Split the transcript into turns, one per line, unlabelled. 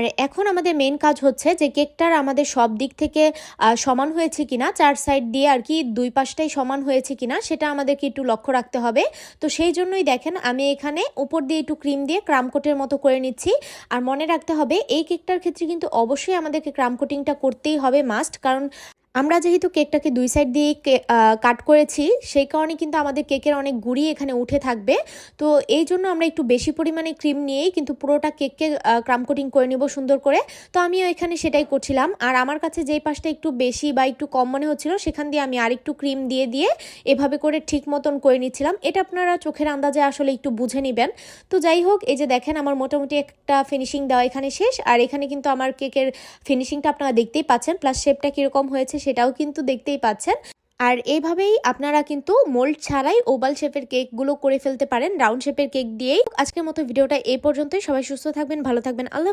আর এখন আমাদের মেন কাজ হচ্ছে যে কেকটার আমাদের সব দিক থেকে সমান হয়েছে কিনা, চার সাইড দিয়ে আর কি দুই পাশটাই সমান হয়েছে কিনা, সেটা আমাদেরকে একটু লক্ষ্য রাখতে হবে। তো সেই জন্যই দেখেন, আমি এখানে উপর দিয়ে একটু ক্রিম দিয়ে ক্রাম কোটের মতো করে নিচ্ছি। আর মনে রাখতে হবে, এই কেকটার ক্ষেত্রে কিন্তু অবশ্যই আমাদেরকে ক্রাম কোটিংটা করতেই হবে মাস্ট কারণ আমরা যেহেতু কেকটাকে দুই সাইড দিয়ে কাট করেছি, সেই কারণে কিন্তু আমাদের কেকের অনেক গুড়ি এখানে উঠে থাকবে। তো এই জন্য আমরা একটু বেশি পরিমাণে ক্রিম নিয়েই কিন্তু পুরোটা কেককে ক্রাম কোটিং করে নিব সুন্দর করে। তো আমিও এখানে সেটাই করছিলাম। আর আমার কাছে যেই পাশটা একটু বেশি বা একটু কম মনে হচ্ছিল, সেখান দিয়ে আমি আরেকটু ক্রিম দিয়ে দিয়ে এভাবে করে ঠিক মতন করে নিচ্ছিলাম। এটা আপনারা চোখের আন্দাজে আসলে একটু বুঝে নেবেন। তো যাই হোক, এই যে দেখেন আমার মোটামুটি একটা ফিনিশিং দেওয়া এখানে শেষ। আর এখানে কিন্তু আমার কেকের ফিনিশিংটা আপনারা দেখতেই পাচ্ছেন। প্লাস শেপটা কীরকম হয়েছে সেটাও কিন্তু দেখতেই পাচ্ছেন। আর এইভাবেই আপনারা কিন্তু মোল্ড ছাড়াই ওভাল শেপের কেকগুলো করে ফেলতে পারেন। রাউন্ড শেপের কেক দিয়েই। আজকের মতো ভিডিওটা এই পর্যন্তই। সবাই সুস্থ থাকবেন, ভালো থাকবেন। আল্লাহ